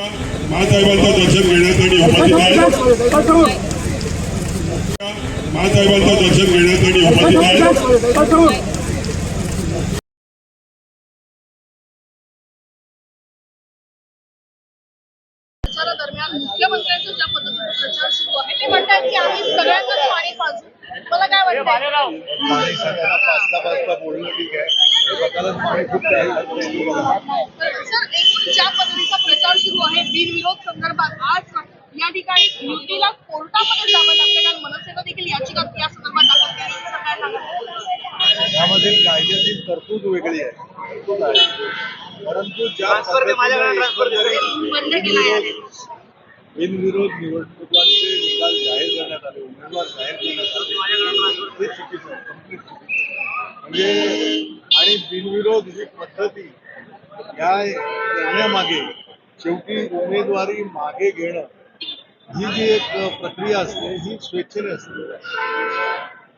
महासाहेबांचं दर्शन घेण्यासाठी उपस्थित आहेत महासाहेबांचं दर्शन घेण्यासाठी उपस्थित आहेत प्रचारादरम्यान मुख्यमंत्र्यांचा ज्या पद्धतीने प्रचार सुरू आहे ते म्हणतात की आम्ही सगळ्यांनाच पाणी पाजू. मला काय वाटतं पाणी सगळ्यांना पाचता पाचता बोलणं ठीक आहे. स्वतःलाच पाणी खूप प्यायला लागतं. सर एकूण ज्या पद्धतीचा प्रचार सुरू आहे बिनविरोध संदर्भात आज या ठिकाणी युतीला कोर्टामध्ये जावं लागतं. कारण मनसेनं देखील याचिका या संदर्भात दाखल केली? यामधील कायद्यातील तरतूद वेगळी आहे. तरतूद आहे. परंतु ज्या पद्धतीने बंद केला आहे बिनविरोध निवडणुकांचे निकाल जाहीर करण्यात आले उमेदवार जाहीर करण्यात आले हे चुकीचं. म्हणजे आणि बिनविरोध ही पद्धती या करण्यामागे शेवटी उमेदवारी मागे घेणं ही जी एक प्रक्रिया असते ही स्वेच्छेने असते.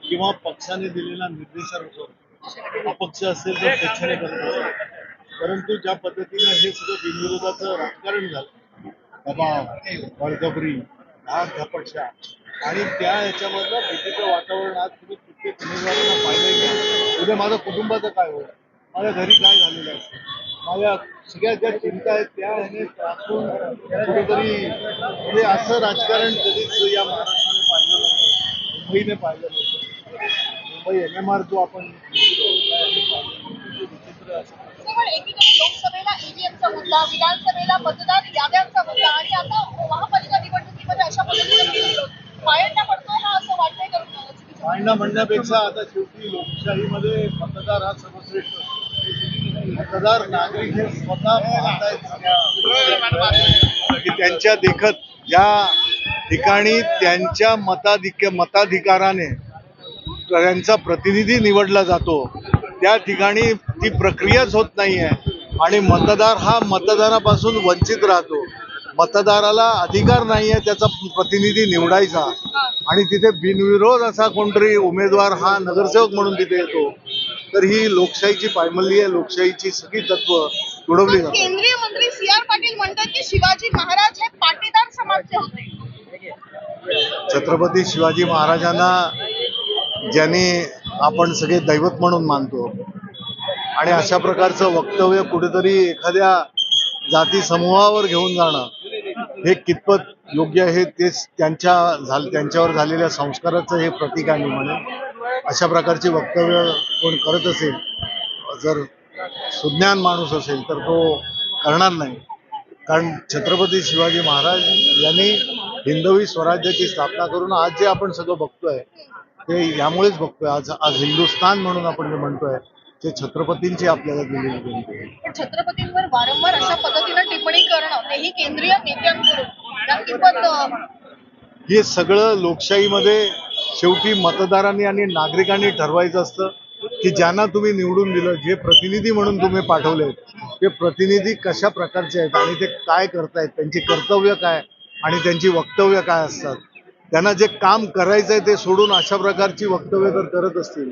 किंवा पक्षाने दिलेला निर्देशानुसार अपक्ष असेल तर स्वेच्छेने करत असतो परंतु ज्या पद्धतीने हे सगळं बिनविरोधाचं राजकारण झालं दबाव बळजबरी धाक धपटशा आणि त्या ह्याच्यामधलं भीतीचं वातावरण आज तुम्ही कित्येक उमेदवारांना पाहिलं उद्या माझं कुटुंबाचं काय होईल? माझ्या घरी काय झालेलं असेल माझ्या सगळ्या ज्या चिंता आहेत त्या ह्याने त्रासून कुठेतरी म्हणजे असं राजकारण कधीच या महाराष्ट्राने पाहिलं नव्हतं मुंबईने पाहिलं नव्हतं मुंबई एन एम आर जो आपण विचित्र असं सर, पण एकीकडे लोकसभेला ईव्हीएमचा मुद्दा विधानसभेला मतदार याद्यांचा मुद्दा आणि आता महापालिका निवडणुकीमध्ये अशा पद्धतीने बिनविरोध पायंडा पडतोय ना असं वाटतंय का तुम्हाला चुकीचं? भांडणं म्हणण्यापेक्षा आता शेवटी लोकशाहीमध्ये मतदार हा सर्वश्रेष्ठ असतो. मतदार नागरिक हे स्वतः पाहतायत. की त्यांच्या देखत या ठिकाणी त्यांच्या मताधिक मताधिकाराने त्यांचा प्रतिनिधी निवडला जातो. त्या ठिकाणी ती प्रक्रियाच होत नाहीये. आणि मतदार हा मतदानापासून वंचित राहतो. मतदाराला अधिकार नाहीये त्याचा प्रतिनिधी निवडायचा. आणि तिथे बिनविरोध असा कोणतरी उमेदवार हा नगरसेवक म्हणून तिथे येतो. तर ही लोकशाहीची पायमल्ली आहे. लोकशाहीची सगळी तत्व तुडवली जातात. केंद्रीय मंत्री सी आर पाटील म्हणतात की शिवाजी महाराज हे पाटीदार समाजचे होते. छत्रपती शिवाजी महाराजांना ज्यांनी आपण सगळे दैवत म्हणून मानतो आणि अशा प्रकारचं वक्तव्य कुठेतरी एखाद्या जाती समूहावर घेऊन जाणं हे कितपत योग्य आहे तेच त्यांच्या झाल त्यांच्यावर झालेल्या संस्काराचं हे प्रतीक आहे म्हणेन अशा प्रकारची वक्तव्य कोण करत असेल जर सुज्ञान माणूस असेल तर तो करणार नाही. कारण छत्रपती शिवाजी महाराज यांनी हिंदवी स्वराज्याची स्थापना करून आज जे आपण सगळं बघतोय ते यामुळेच बघतोय. आज आज हिंदुस्थान म्हणून आपण जे म्हणतोय ते छत्रपतींची आपल्याला दिलेली पण छत्रपतींवर वारंवार अशा पद्धतीनं टिप्पणी करणं तेही केंद्रीय नेत्यांकडून हे सगळं लोकशाहीमध्ये शेवटी मतदारांनी आणि नागरिकांनी ठरवायचं असतं की ज्यांना तुम्ही निवडून दिलं जे प्रतिनिधी म्हणून तुम्ही पाठवले ते प्रतिनिधी कशा प्रकारचे आहेत आणि ते काय करतायत त्यांची कर्तव्य काय आणि त्यांची वक्तव्य काय असतात? त्यांना जे काम करायचं आहे ते सोडून अशा प्रकारची वक्तव्य जर करत असतील.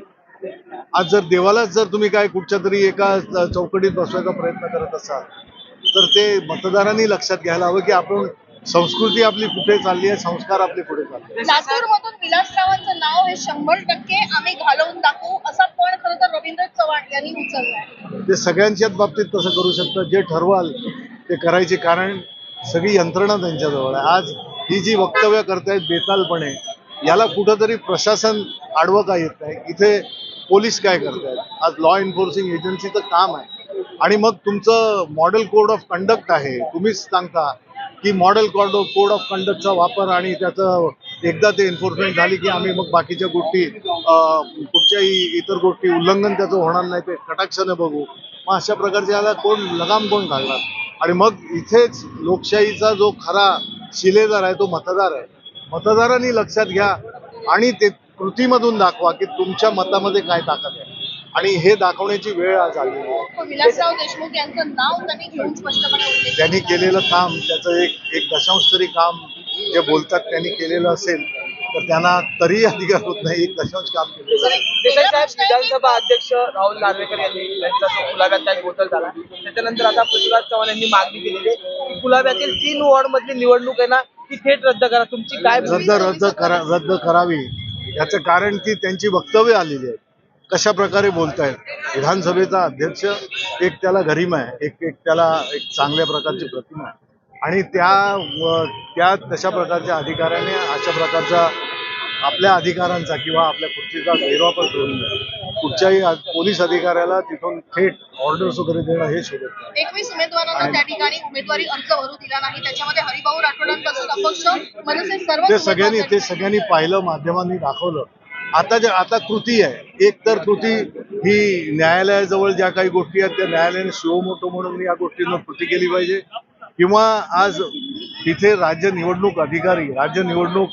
आज जर देवालाच जर तुम्ही काय कुठच्या तरी एका चौकटीत बसवायचा प्रयत्न करत असाल तर ते मतदारांनी लक्षात घ्यायला हवं की आपण संस्कृती आपली कुठे चालली आहे संस्कार आपले पुढे चालले आहेत. लातूरमधून विलासरावांचं नाव हे शंभर टक्के आम्ही घालवून दाखवू असा पण खरं तर रवींद्र चव्हाण यांनी उचललाय. ते सगळ्यांच्याच बाबतीत तसं करू शकतं. जे ठरवाल ते करायचे कारण सगळी यंत्रणा त्यांच्याजवळ आहे. आज ही जी वक्तव्य करतायत बेतालपणे याला कुठंतरी प्रशासन आडवं का येत नाही. इथे पोलीस काय करतायत? आज लॉ एन्फोर्सिंग एजन्सीचं काम आहे. आणि मग तुमचं मॉडेल कोड ऑफ कंडक्ट आहे. तुम्हीच सांगता की मॉडेल कॉड कोड ऑफ कंडक्टचा वापर आणि त्याचं एकदा ते एन्फोर्समेंट झाली की आम्ही मग बाकीच्या गोष्टी कुठच्याही इतर गोष्टी उल्लंघन त्याचं होणार नाही ते कटाक्षाने बघू. मग अशा प्रकारचे याला कोण लगाम कोण घालणार? आणि मग इथेच लोकशाहीचा जो खरा शिलेदार आहे तो मतदार आहे. मतदारांनी लक्षात घ्या आणि ते कृतीमधून दाखवा की तुमच्या मतामध्ये काय ताकद आहे. आणि हे दाखवण्याची वेळ आज आली आहे पण विलासराव देशमुख यांचं नाव त्यांनी घेऊन स्पष्टपणे त्यांनी केलेलं काम त्याचं एक एक दशांश तरी काम जे बोलतात त्यांनी केलेलं असेल तर त्यांना तरी अधिकार होत नाही एक दशांश काम केलेलं आहे. देसाई साहेब विधानसभा अध्यक्ष राहुल नार्वेकर यांनी त्यांचा जो त्यात गोचर झाला त्याच्यानंतर आता पृथ्वीराज चव्हाण यांनी मागणी केलेली आहे कुलाब्यातील तीन वॉर्ड मधली निवडणूक आहे ना ती थेट रद्द करा. तुमची काय रद्द रद्द करा रद्द करावी. याचं कारण की त्यांची वक्तव्य आलेली आहेत कशा प्रकारे बोलतायत? विधानसभेचा अध्यक्ष एक त्याला गरिमा आहे एक एक त्याला एक चांगल्या प्रकारची प्रतिमा आहे. आणि त्या त्या तशा प्रकारच्या अधिकाऱ्याने अशा प्रकारचा आपल्या अधिकारांचा किंवा आपल्या खुर्चीचा गैरवापर करू नये कुठच्याही पोलीस अधिकाऱ्याला तिथून थेट ऑर्डर्स वगैरे देणं हे शोधत एकवीस उमेदवारांना त्या ठिकाणी उमेदवारी अर्ज भरू दिला नाही. त्याच्यामध्ये हरिभाऊ राठोडांपासून अपक्ष ते सगळ्यांनी ते सगळ्यांनी पाहिलं माध्यमांनी दाखवलं. आता जे आता कृती आहे. एक तर कृती ही न्यायालयाजवळ ज्या काही गोष्टी आहेत त्या न्यायालयाने शिवमोटो म्हणून या गोष्टींवर कृती केली पाहिजे. किंवा आज तिथे राज्य निवडणूक अधिकारी राज्य निवडणूक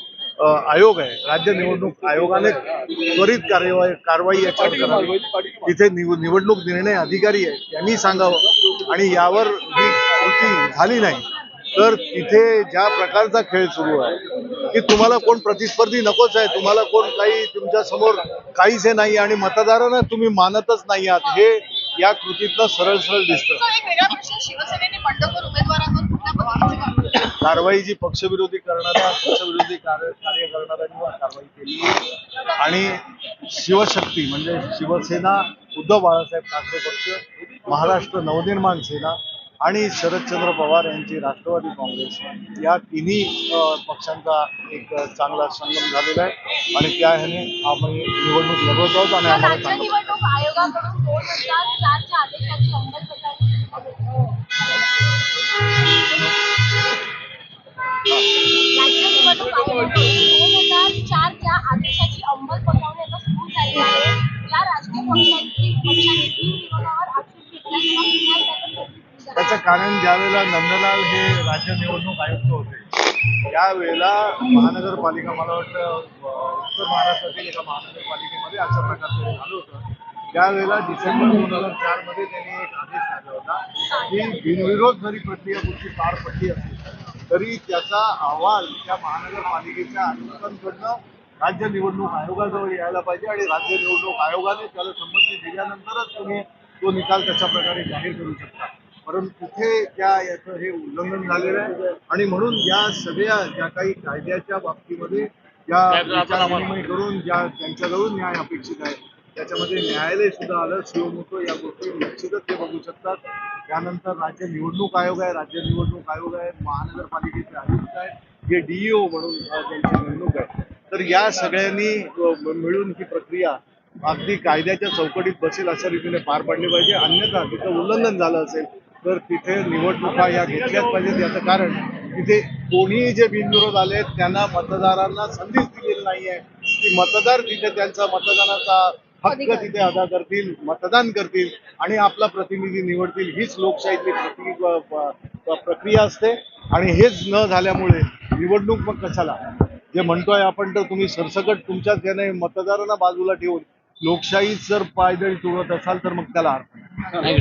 आयोग आहे. राज्य निवडणूक आयोगाने त्वरित कार्यवाही कारवाई याच्यावर करावी तिथे निव- निवडणूक निर्णय अधिकारी आहेत त्यांनी सांगावं. आणि यावर ही कृती झाली नाही. तर तिथे ज्या प्रकारचा खेळ सुरू आहे की तुम्हाला कोण प्रतिस्पर्धी नकोच आहे तुम्हाला कोण काही तुमच्यासमोर काहीच हे नाही आणि मतदारांना तुम्ही मानतच नाही आहात हे या कृतीतनं सरळ सरळ दिसतं. कारवाई जी पक्षविरोधी करणाऱ्या पक्षविरोधी कार्य कार्य करणाऱ्यांवर कारवाई केली. आणि शिवशक्ती म्हणजे शिवसेना उद्धव बाळासाहेब ठाकरे पक्ष महाराष्ट्र नवनिर्माण सेना आणि शरदचंद्र पवार यांची राष्ट्रवादी काँग्रेस या तिन्ही पक्षांचा एक चांगला संगम झालेला आहे. आणि त्या ह्याने आम्ही निवडणूक लढवत आहोत आणि आम्हाला चांगलं कारण ज्यावेळेला नंदलाल हे राज्य निवडणूक आयुक्त होते त्यावेळेला महानगरपालिका मला वाटतं उत्तर महाराष्ट्रातील एका महानगरपालिकेमध्ये अशा प्रकारचं झालं होतं. त्यावेळेला डिसेंबर दोन हजार चारमध्ये त्यांनी एक आदेश काढला होता की बिनविरोध जरी प्रक्रिया कुठची पार पडली असेल तरी त्याचा अहवाल त्या महानगरपालिकेच्या आयुक्तांकडनं राज्य निवडणूक आयोगाजवळ यायला पाहिजे आणि राज्य निवडणूक आयोगाने त्याला संमती दिल्यानंतरच तुम्ही तो निकाल तशा प्रकारे जाहीर करू शकता. परंतु तिथे त्या याचं हे उल्लंघन झालेलं आहे. आणि म्हणून या सगळ्या ज्या काही कायद्याच्या बाबतीमध्ये ज्या विचारविनिमय करून ज्या त्यांच्याजवळून न्याय अपेक्षित आहे त्याच्यामध्ये न्यायालय सुद्धा आलं शिवमुख या गोष्टी निश्चितच ते बघू शकतात. त्यानंतर राज्य निवडणूक आयोग आहे राज्य निवडणूक आयोग आहे महानगरपालिकेचे आयुक्त आहेत जे डीईओ म्हणून अ, त्यांची नेमणूक आहे. तर या सगळ्यांनी मिळून ही प्रक्रिया अगदी कायद्याच्या चौकटीत बसेल अशा रीतीने पार पाडली पाहिजे. अन्यथा तिथं उल्लंघन झालं असेल तर तिथे निवडणुका या घेतल्याच पाहिजेत याचं कारण तिथे कोणीही जे बिनविरोध आले त्यांना मतदारांना संधीच दिलेली नाहीये की मतदार तिथे त्यांचा मतदानाचा हक्क तिथे अदा करतील मतदान करतील आणि आपला प्रतिनिधी निवडतील हीच लोकशाहीतली प्रति प्रक्रिया असते. आणि हेच न झाल्यामुळे निवडणूक मग कशाला? जे म्हणतोय आपण तर तुम्ही सरसकट तुमच्याच याने मतदारांना बाजूला ठेवून लोकशाही जर पायदळी तुडवत असाल तर मग त्याला अर्थ नाही.